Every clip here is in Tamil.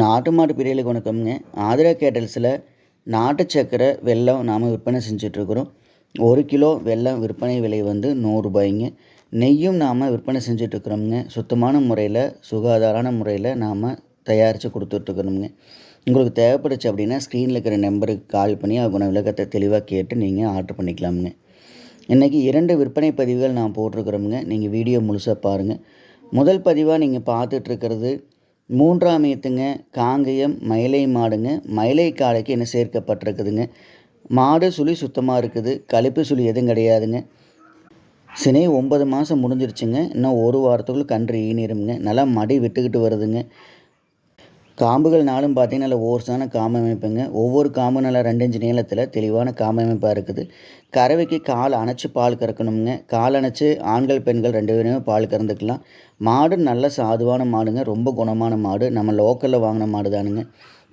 நாட்டு மாடு பிரியலுக்கு வணக்கம்ங்க. ஆதிரா கேட்டல்ஸில் நாட்டு சக்கரை வெல்லம் நாம் விற்பனை செஞ்சிட்ருக்குறோம். ஒரு கிலோ வெல்லம் விற்பனை விலை வந்து நூறுரூபாய்ங்க நெய்யும் நாம் விற்பனை செஞ்சிட்ருக்குறோம்ங்க. சுத்தமான முறையில் சுகாதாரான முறையில் நாம் தயாரித்து கொடுத்துட்ருக்குறோம்ங்க. உங்களுக்கு தேவைப்படுச்சு அப்படின்னா ஸ்க்ரீனில் இருக்கிற நம்பருக்கு கால் பண்ணி அவங்க விளக்கத்தை தெளிவாக கேட்டு நீங்கள் ஆர்டர் பண்ணிக்கலாமுங்க. இன்றைக்கி இரண்டு விற்பனை பதிவுகள் நான் போட்டிருக்குறோம்ங்க. நீங்கள் வீடியோ முழுசாக பாருங்கள் முதல் பதிவாக நீங்கள் பார்த்துட்ருக்கிறது மூன்றாம் ஏத்துங்க காங்கயம் மயிலை மாடுங்க. மயிலை காளைக்கு என்ன சேர்க்கப்பட்டிருக்குதுங்க? மாடு சுழி சுத்தமாக இருக்குது கழிப்பு சுழி எதுவும் கிடையாதுங்க. சினை ஒன்பது மாதம் முடிஞ்சிருச்சுங்க. இன்னும் ஒரு வாரத்துக்குள்ளே கன்று ஈனிருங்க நல்லா மடி விட்டுக்கிட்டு வருதுங்க. காம்புகள் நாளும் பார்த்தீங்கன்னா நல்ல ஓர்ஸான காமமைப்புங்க ஒவ்வொரு காம்பு நல்லா ரெண்டு இன்ச்சு நீளத்தில் தெளிவான காமமைப்பாக இருக்குது. கறவைக்கு கால் அணைச்சி பால் கறக்கணுங்க கால் அணைச்சி ஆண்கள் பெண்கள் ரெண்டு பேருமே பால் கறந்துக்கலாம். மாடு நல்ல சாதுவான மாடுங்க. ரொம்ப குணமான மாடு. நம்ம லோக்கலில் வாங்கின மாடு தானுங்க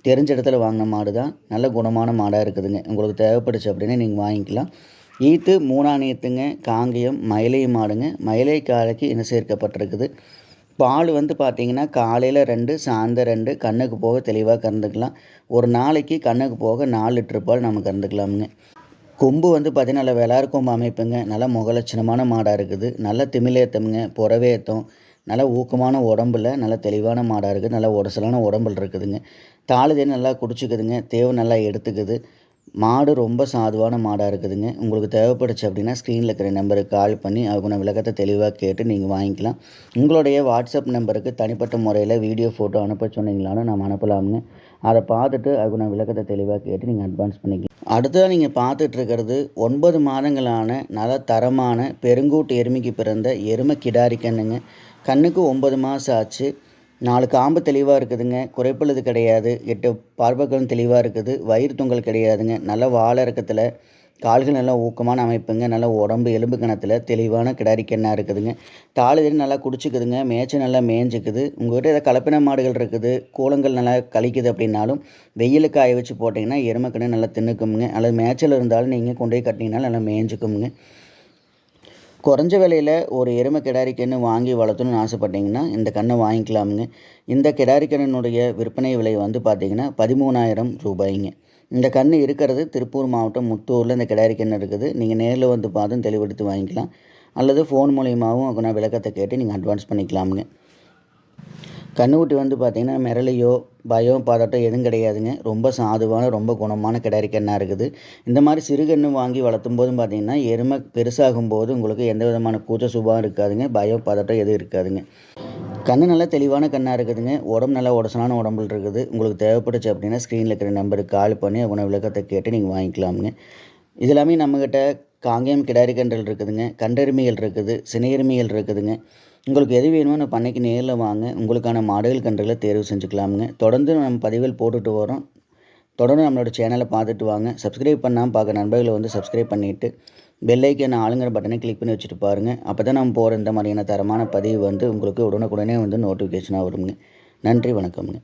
தெரிஞ்ச இடத்துல வாங்கின மாடு தான் நல்ல குணமான மாடாக இருக்குதுங்க. உங்களுக்கு தேவைப்படுச்சு அப்படின்னா நீங்கள் வாங்கிக்கலாம். ஈத்து மூணாணியத்துங்க நீத்துங்க மயிலை மாடுங்க. மயிலை காலைக்கு இன சேர்க்கப்பட்டிருக்குது பால் வந்து பார்த்திங்கன்னா காலையில் ரெண்டு சாயந்தரம் ரெண்டு கண்ணுக்கு போக தெளிவாக கறந்துக்கலாம். ஒரு நாளைக்கு கண்ணுக்கு போக நாலு லிட்டர் பால் நம்ம கறந்துக்கலாமுங்க. கொம்பு வந்து பார்த்திங்கன்னா நல்லா விளாறு கொம்பு அமைப்புங்க. நல்லா முகலட்சணமான மாடாக இருக்குது. நல்ல திமிலேத்தமுங்க புறவேத்தம் நல்லா ஊக்கமான உடம்புல நல்ல தெளிவான மாடாக இருக்குது. நல்லா உடசலான உடம்புல இருக்குதுங்க. தாளுதே நல்லா குடிச்சிக்குதுங்க. தேவை நல்லா எடுத்துக்குது. மாடு ரொம்ப சாதுவான மாடாக இருக்குதுங்க. உங்களுக்கு தேவைப்படுச்சு அப்படின்னா ஸ்க்ரீனில் இருக்கிற நம்பருக்கு கால் பண்ணி அவங்க விளக்கத்தை தெளிவாக கேட்டு நீங்கள் வாங்கிக்கலாம். உங்களுடைய வாட்ஸ்அப் நம்பருக்கு தனிப்பட்ட முறையில் வீடியோ ஃபோட்டோ அனுப்ப சொன்னீங்களாலும் நம்ம அனுப்பலாமுங்க. அதை பார்த்துட்டு அதுக்குன விளக்கத்தை தெளிவாக கேட்டு நீங்கள் அட்வான்ஸ் பண்ணிக்கலாம். அடுத்ததாக நீங்கள் பார்த்துட்ருக்கிறது ஒன்பது மாதங்களான நல்ல தரமான பெருங்கூட்டு எருமைக்கு பிறந்த எருமை கிடாரி கண்ணுங்க கண்ணுக்கு ஒன்பது மாதம் ஆச்சு. நாலு காம்பு தெளிவாக இருக்குதுங்க. குறைப்பழுது கிடையாது. எட்டு பார்வைகளும் தெளிவாக இருக்குது. வயிறு தொங்கல் கிடையாதுங்க. நல்ல வாழை இறக்கத்தில் கால்கள் நல்லா ஊக்கமான அமைப்புங்க. நல்லா உடம்பு எலும்பு கணத்தில் தெளிவான கிடாரிக்கண்ணாக இருக்குதுங்க. தாளுதறி நல்லா குடிச்சிக்குதுங்க. மேய்ச்சல் நல்லா மேய்ஞ்சிக்குது. உங்கள்கிட்ட ஏதாவது கலப்பின மாடுகள் இருக்குது. கூலங்கள் நல்லா கழிக்குது அப்படின்னாலும் வெயிலுக்கு காய வச்சு போட்டிங்கன்னா எருமைக்கண்ணு நல்லா தின்னுக்குமுங்க. அல்லது மேய்ச்சல் இருந்தாலும் நீங்கள் கொண்டு போய் கட்டினீங்கன்னா நல்லா மேய்ஞ்சிக்குமுங்க. குறைஞ்ச விலையில் ஒரு எருமை கிடாரி கன்று வாங்கி வளர்த்தணும்னு ஆசைப்பட்டீங்கன்னா இந்த கண்ணை வாங்கிக்கலாமுங்க. இந்த கிடாரி கண்ணினுடைய விற்பனை விலை வந்து பார்த்திங்கன்னா பதிமூணாயிரம் ரூபாய்ங்க. இந்த கன்று இருக்கிறது திருப்பூர் மாவட்டம் முத்தூரில் இந்த கிடாரி கன்று இருக்குது. நீங்கள் நேரில் வந்து பார்த்தும் தெளிவெடுத்து வாங்கிக்கலாம். அல்லது ஃபோன் மூலியமாகவும் நான் விளக்கத்தை கேட்டு நீங்கள் அட்வான்ஸ் பண்ணிக்கலாமுங்க. கன்றுக்குட்டி வந்து பார்த்திங்கன்னா மிரளையோ பயம் பதட்டம் எதுவும் கிடையாதுங்க. ரொம்ப சாதுவான ரொம்ப குணமான கிடாரி கண்ணாக இருக்குது. இந்த மாதிரி சிறுகன்று வாங்கி வளர்த்தும் போதும் பார்த்திங்கன்னா எருமை பெருசாகும் போது உங்களுக்கு எந்த விதமான கூச்ச சுபாவும் இருக்காதுங்க. பயம் பதட்டம் எதுவும் இருக்காதுங்க. கண்ணு நல்லா தெளிவான கண்ணாக இருக்குதுங்க. உடம்பு நல்லா உடசலான உடம்புல இருக்குது. உங்களுக்கு தேவைப்படுச்சு அப்படின்னா ஸ்க்ரீனில் இருக்கிற நம்பருக்கு கால் பண்ணி உணவு விளக்கத்தை கேட்டு நீங்கள் வாங்கிக்கலாமுங்க. இது எல்லாமே நம்மக்கிட்ட காங்கேயம் கிடாரி கன்றல் இருக்குதுங்க கண்டெருமைகள் இருக்குது சினையெருமைகள் இருக்குதுங்க. உங்களுக்கு எது வேணுமோ நம்ம பண்ணைக்கு நேரில் வாங்க உங்களுக்கான மாடுகள் கன்றுகளை தேர்வு செஞ்சுக்கலாமுங்க. தொடர்ந்து நம்ம பதிவுகள் போட்டுட்டு வரோம். தொடர்ந்து நம்மளோட சேனலை பார்த்துட்டு வாங்க. சப்ஸ்கிரைப் பண்ணாமல் பார்க்க நண்பர்களை வந்து சப்ஸ்கிரைப் பண்ணிவிட்டு பெல்லைக்கான ஆளுங்கிற பட்டனை கிளிக் பண்ணி வச்சுட்டு பாருங்கள் அப்போ தான் நம்ம போகிற இந்த மாதிரியான தரமான பதிவு வந்து உங்களுக்கு உடனுக்குடனே வந்து நோட்டிஃபிகேஷனாக வருங்க. நன்றி வணக்கம்ங்க.